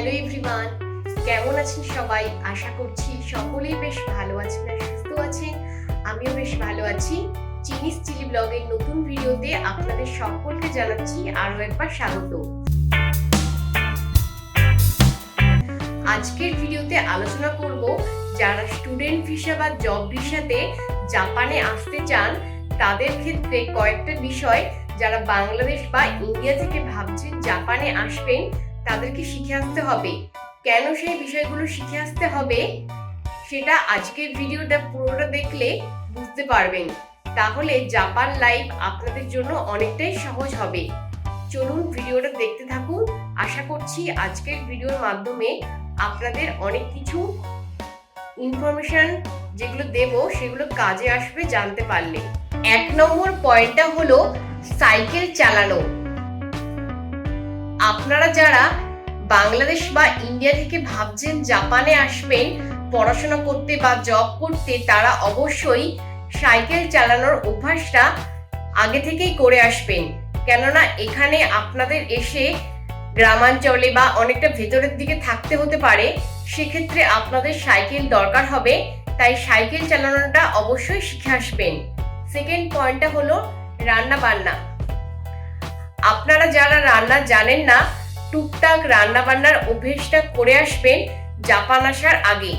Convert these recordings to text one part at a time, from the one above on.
Hello everyone কেমন আছেন সবাই? আশা করছি সকলেই বেশ ভালো আছেন আর সুস্থ আছেন। আমিও বেশ ভালো আছি। চিনিস চিলি ব্লগের নতুন ভিডিওতে আপনাদের সকলকে জানাচ্ছি আরও একবার স্বাগত। আজকের ভিডিওতে আলোচনা করব যারা স্টুডেন্ট ভিসা বা জব ভিসাতে জাপানে আসতে চান, তাদের ক্ষেত্রে কয়েকটা বিষয় যারা বাংলাদেশ বা ইন্ডিয়া থেকে ভাবছেন জাপানে আসবেন। তাদেরকে শিখে আসতে হবে। কেন সেই বিষয়গুলো শিখে আসতে হবে, সেটা আজকের ভিডিওটা পুরোটা দেখলে বুঝতে পারবেন। তাহলে জাপান লাইফ আপনাদের জন্য অনেকটাই সহজ হবে। চলুন ভিডিওটা দেখতে থাকুন। আশা করছি আজকের ভিডিওর মাধ্যমে আপনাদের অনেক কিছু ইনফরমেশন যেগুলো দেব, সেগুলো কাজে আসবে জানতে পারলে। এক নম্বর পয়েন্টটা হলো সাইকেল চালানো। আপনারা যারা বাংলাদেশ বা ইন্ডিয়া থেকে ভাবছেন জাপানে আসবেন, পড়াশোনা করতে বা জব করতে, তারা অবশ্যই সাইকেল চালানোর অভ্যাসটা আগে থেকেই করে আসবেন। কেননা এখানে আপনাদের এসে গ্রামাঞ্চলে বা অনেকটা ভেতরের দিকে থাকতে হতে পারে, সেক্ষেত্রে আপনাদের সাইকেল দরকার হবে। তাই সাইকেল চালানোটা অবশ্যই শিখে আসবেন। সেকেন্ড পয়েন্টটা হলো রান্না বান্না আপনারা যারা রান্না জানেন না, টুকটাক রান্না বান্নার অভ্যেসটা করে আসবেন জাপান আসার আগে।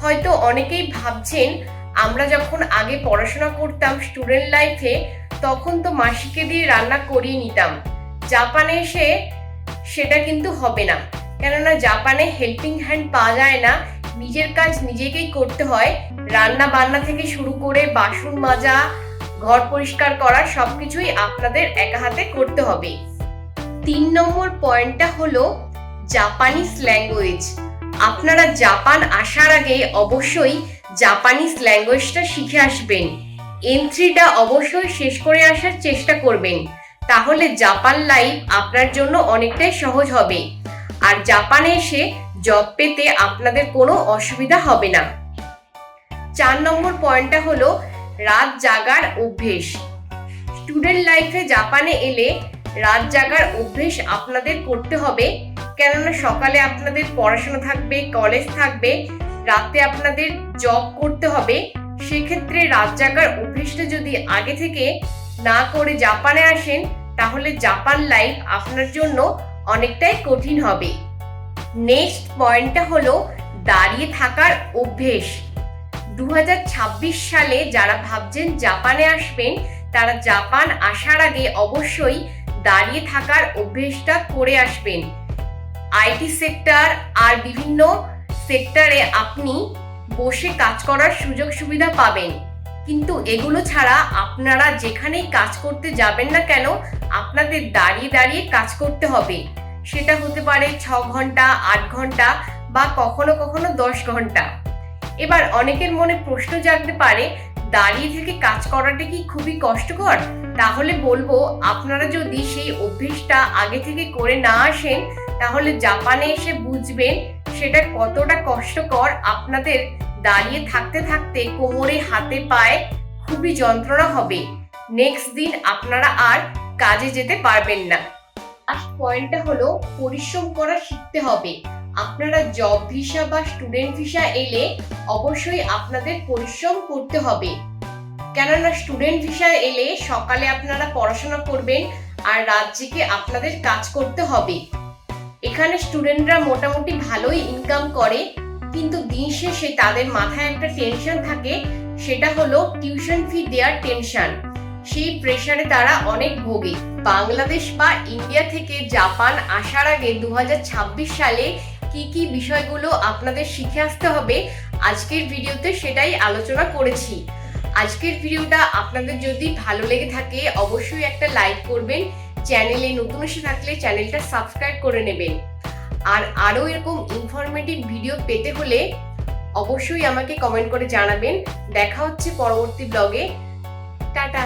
হয়তো অনেকেই ভাবছেন, আমরা যখন আগে পড়াশোনা করতাম স্টুডেন্ট লাইফে তখন তো মাসিকে দিয়ে রান্না করিয়ে নিতাম। জাপানে এসে সেটা কিন্তু হবে না। কেননা জাপানে হেল্পিং হ্যান্ড পাওয়া যায় না, নিজের কাজ নিজেকেই করতে হয়। রান্না বান্না থেকে শুরু করে বাসন মাজা ঘর পরিষ্কার করা সবকিছুই আপনাদের একা হাতে করতে হবে। তিন নম্বর পয়েন্টটা হলো জাপানিজ ল্যাঙ্গুয়েজ আপনারা জাপান আসার আগে অবশ্যই জাপানিজ ল্যাঙ্গুয়েজটা শিখে আসবেন। এন থ্রিটা অবশ্যই শেষ করে আসার চেষ্টা করবেন। তাহলে জাপান লাইফ আপনার জন্য অনেকটাই সহজ হবে। আর জাপানে এসে জব পেতে আপনাদের কোনো অসুবিধা হবে না। চার নম্বর পয়েন্টটা হলো রাত জাগার অভ্যেস। স্টুডেন্ট লাইফে জাপানে এলে রাত জাগার অভ্যেস আপনাদের করতে হবে। কেননা সকালে আপনাদের পড়াশোনা থাকবে কলেজ থাকবে, রাতে আপনাদের জব করতে হবে। সেক্ষেত্রে রাত জাগার অভ্যেসটা যদি আগে থেকে না করে জাপানে আসেন, তাহলে জাপান লাইফ আপনার জন্য অনেকটাই কঠিন হবে। নেক্সট পয়েন্টটা হলো দাঁড়িয়ে থাকার অভ্যেস। দু হাজার ছাব্বিশ সালে যারা ভাবছেন জাপানে আসবেন, তারা জাপান আসার আগে অবশ্যই দাঁড়িয়ে থাকার অভ্যেসটা করে আসবেন। আইটি সেক্টর আর বিভিন্ন সেক্টরে আপনি বসে কাজ করার সুযোগ সুবিধা পাবেন। কিন্তু এগুলো ছাড়া আপনারা যেখানেই কাজ করতে যাবেন না কেন, আপনাদের দাঁড়িয়ে দাঁড়িয়ে কাজ করতে হবে। সেটা হতে পারে ছ ঘণ্টা, আট ঘণ্টা বা কখনো কখনো দশ ঘণ্টা। এবার অনেকের মনে প্রশ্ন জাগতে পারে, দাঁড়িয়ে থেকে কাজ করাটা কি খুবই কষ্টকর? তাহলে বলব, আপনারা যদি সেই অভ্যেসটা আগে থেকে করে না আসেন, তাহলে জাপানে এসে বুঝবেন সেটা কতটা কষ্টকর। আপনাদের দাঁড়িয়ে থাকতে থাকতে কোমরে, হাতে, পায়ে খুবই যন্ত্রণা হবে। নেক্সট দিন আপনারা আর কাজে যেতে পারবেন না। পয়েন্টটা হলো, পরিশ্রম করা শিখতে হবে। আপনারা জব ভিসা বা স্টুডেন্ট ভিসা এলে অবশ্যই আপনাদের পরিশ্রম করতে হবে। কেননা স্টুডেন্ট ভিসা এলে সকালে আপনারা পড়াশোনা করবেন আর রাত জেগে আপনাদের কাজ করতে হবে। এখানে স্টুডেন্টরা মোটামুটি ভালোই ইনকাম করে, কিন্তু দিন শেষে তাদের মাথায় একটা টেনশন থাকে, সেটা হলো টিউশন ফি দেওয়ার টেনশন সেই প্রেসারে তারা অনেক ভোগে। বাংলাদেশ বা ইন্ডিয়া থেকে জাপান আসার আগে দু হাজার ছাব্বিশ সালে কি কি বিষয়গুলো আপনাদের শিখে আসতে হবে আজকের ভিডিওতে সেটাই আলোচনা করেছি। আজকের ভিডিওটা আপনাদের যদি ভালো লেগে থাকে অবশ্যই একটা লাইক করবেন, চ্যানেলে নতুন এসে থাকলে চ্যানেলটা সাবস্ক্রাইব করে নেবেন। আর আরও এরকম ইনফরমেটিভ ভিডিও পেতে হলে অবশ্যই আমাকে কমেন্ট করে জানাবেন। দেখা হচ্ছে পরবর্তী ব্লগে টাটা।